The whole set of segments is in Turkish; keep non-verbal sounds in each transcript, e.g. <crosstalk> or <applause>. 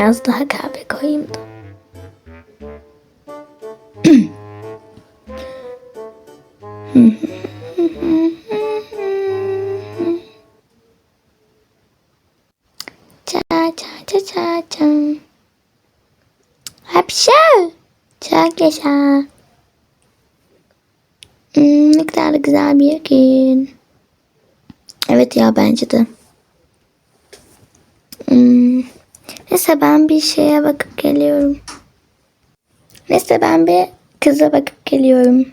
Biraz daha kahve koyayım da. Ça ça ça ça ça. Hapşa. Çok yaşa. Hmm, ne kadar da güzel bir gün. Evet ya bence de. Hmm. Neyse ben bir şeye bakıp geliyorum. Neyse ben bir kıza bakıp geliyorum.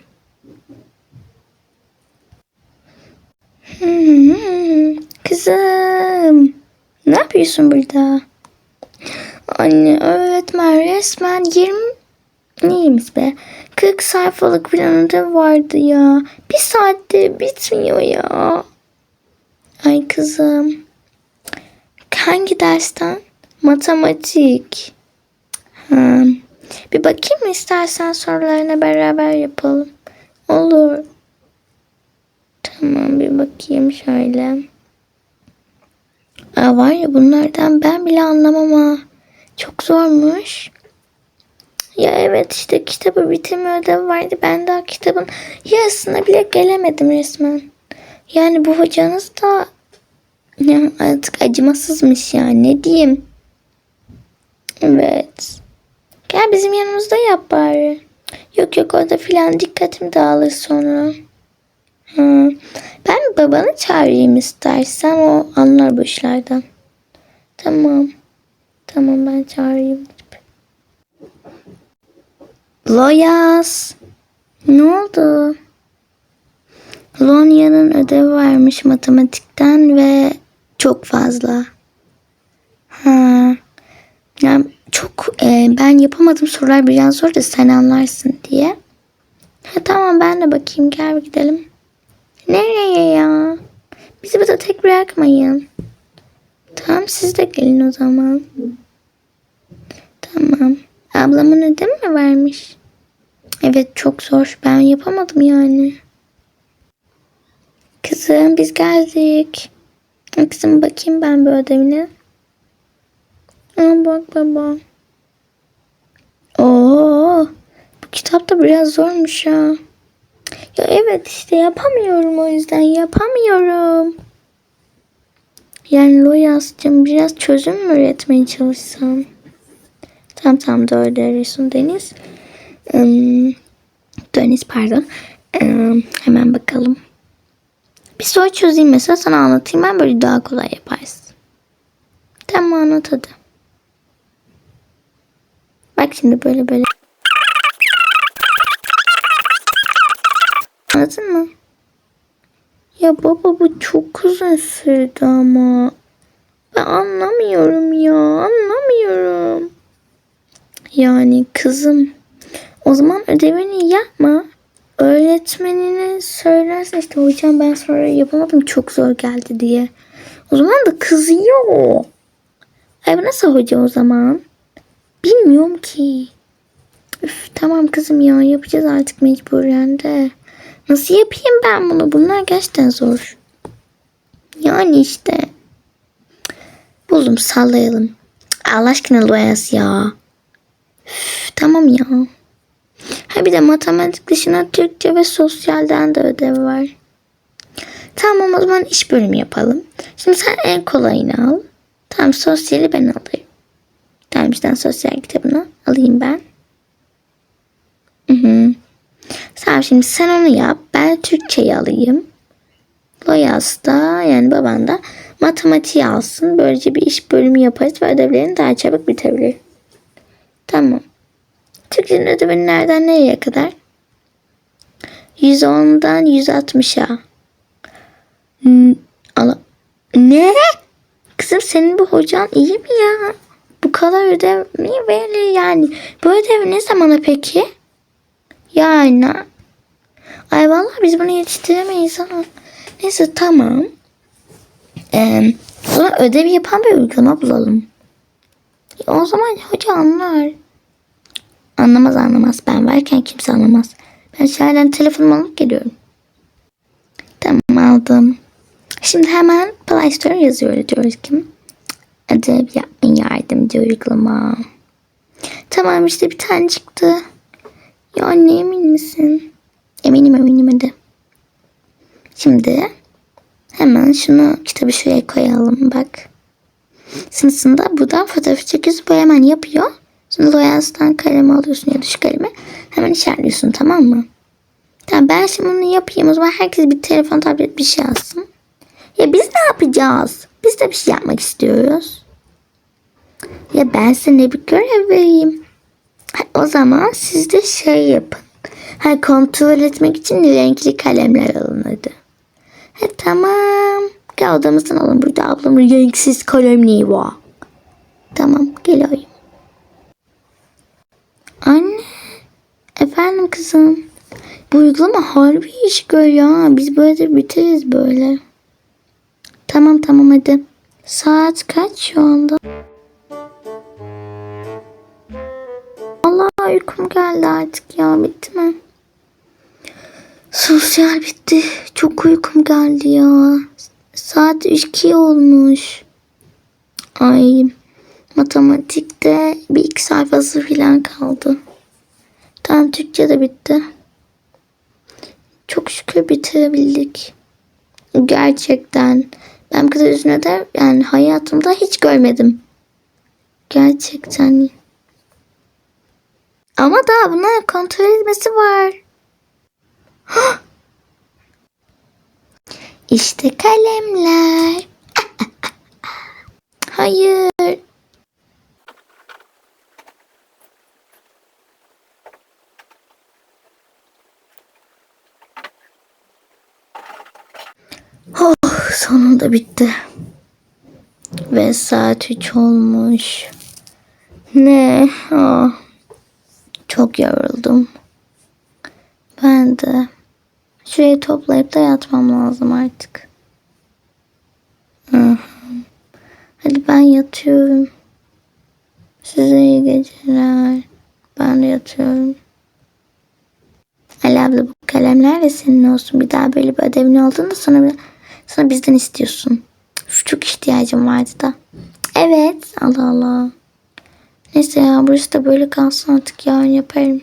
<laughs> Kızım. Ne yapıyorsun burada? Anne öğretmen resmen 20 neymiş be? 40 sayfalık planı da vardı ya. Bir saatte bitmiyor ya. Ay kızım. Hangi dersten? Matematik. Ha. Bir bakayım mı istersen sorularına beraber yapalım. Olur. Tamam bir bakayım şöyle. Aa, var ya bunlardan ben bile anlamam ha. Çok zormuş. Ya evet işte kitabı bitirme ödevi vardı. Ben daha kitabın yarısına bile gelemedim resmen. Yani bu hocanız da ya artık acımasızmış ya ne diyeyim. Evet. Gel bizim yanımızda yap bari. Yok yok orada filan dikkatim dağılır sonra. Ha. Ben babanı çağırayım istersen o anlar bu işlerden. Tamam. Tamam ben çağırayım. Loyas. Ne oldu? Lonya'nın ödevi varmış matematikten ve çok fazla. Yani çok e, ben yapamadım sorular biraz zor da sen anlarsın diye. Ha, tamam ben de bakayım gel gidelim. Nereye ya? Bizi burada tek bırakmayın. Tamam siz de gelin o zaman. Tamam. Ablamın ödevi mi vermiş? Evet çok zor. Ben yapamadım yani. Kızım biz geldik. Kızım bakayım ben bir ödevine. Aa, bak baba. Oo, bu kitap da biraz zormuş ya. Ya evet işte yapamıyorum o yüzden yapamıyorum. Yani Loyas'cığım biraz çözüm mü üretmeye çalışsam? Tamam tamam doğru diyorsun Deniz. Hmm, Deniz pardon. Hmm, hemen bakalım. Bir soru çözeyim mesela sana anlatayım ben böyle daha kolay yaparsın. Tamam anlat hadi. Bak şimdi böyle böyle. Anladın mı? Ya baba bu çok uzun sürdü ama. Ben anlamıyorum ya. Anlamıyorum. Yani kızım. O zaman ödevini yapma. Öğretmenine söylersin işte hocam ben sonra yapamadım çok zor geldi diye. O zaman da kızıyor. Ay bu nasıl hoca o zaman? Bilmiyorum ki. Üf, tamam kızım ya yapacağız artık mecburen de. Nasıl yapayım ben bunu? Bunlar gerçekten zor. Yani işte. Buldum sallayalım. Allah aşkına Loyas ya. Üf, tamam ya. Ha bir de matematik dışında Türkçe ve sosyalden de ödev var. Tamam o zaman iş bölümü yapalım. Şimdi sen en kolayını al. Tamam sosyali ben alayım. İşte sosyal kitabını alayım ben. Hı hı. Tamam şimdi sen onu yap. Ben Türkçeyi alayım. Loyas da yani baban da matematiği alsın. Böylece bir iş bölümü yaparız ve ödevlerini daha çabuk bitebilir. Tamam. Türkçenin ödevini nereden nereye kadar? 110'dan 160'a. N- ala- Ne? Kızım senin bu hocan iyi mi ya? Kadar ödev mi verilir yani? Bu ödev ne zamana peki? Yani. Ay vallahi biz bunu yetiştiremeyiz ha. Neyse tamam. Ee, zaman ödev yapan bir uygulama bulalım. O zaman hoca anlar. Anlamaz anlamaz. Ben varken kimse anlamaz. Ben şahiden telefonumu alıp geliyorum. Tamam aldım. Şimdi hemen Play Store yazıyoruz diyoruz ki. Ödev yapma yardımcı uygulama. Tamam işte bir tane çıktı. Ya anne emin misin? Eminim eminim hadi. Şimdi hemen şunu kitabı şuraya koyalım bak. Sınıfında buradan fotoğrafı çekiyorsun bu hemen yapıyor. Sonra Loyals'tan kalemi alıyorsun ya da şu kalemi. Hemen işaretliyorsun tamam mı? Tamam ben şimdi bunu yapayım. O zaman herkes bir telefon tablet bir şey alsın. Ya biz ne yapacağız? Biz de bir şey yapmak istiyoruz. Ya ben size bir görev vereyim. O zaman siz de şey yapın. Ha, kontrol etmek için renkli kalemler alın hadi. Ha, tamam. Gel odamızdan alın. Burada ablamın renksiz kalemliği var. Tamam geliyorum. Anne. Efendim kızım. Bu uygulama harbi iş görüyor ha. Biz böyle biteriz böyle. Tamam hadi. Saat kaç şu anda? Allah uykum geldi artık ya bitti mi? Sosyal bitti. Çok uykum geldi ya. Saat 2 olmuş. Ay matematikte bir iki sayfası falan kaldı. Tamam Türkçe de bitti. Çok şükür bitirebildik. Gerçekten. Ben bu kadar üzüntü ödev yani hayatımda hiç görmedim. Gerçekten. Ama daha bunlar kontrol etmesi var. <gasps> işte kalemler. <laughs> Hayır. Oh, sonunda bitti. Ve saat 3 olmuş. Ne? Ah, çok yoruldum. Ben de. Şurayı toplayıp da yatmam lazım artık. Hadi ben yatıyorum. Size iyi geceler. Ben de yatıyorum. Ali abla bu kalemler de senin olsun. Bir daha böyle bir ödevin olduğunda sana, sana bizden istiyorsun. Çok ihtiyacım vardı da. Evet. Allah Allah. Neyse ya burası da böyle kalsın artık yarın yaparım.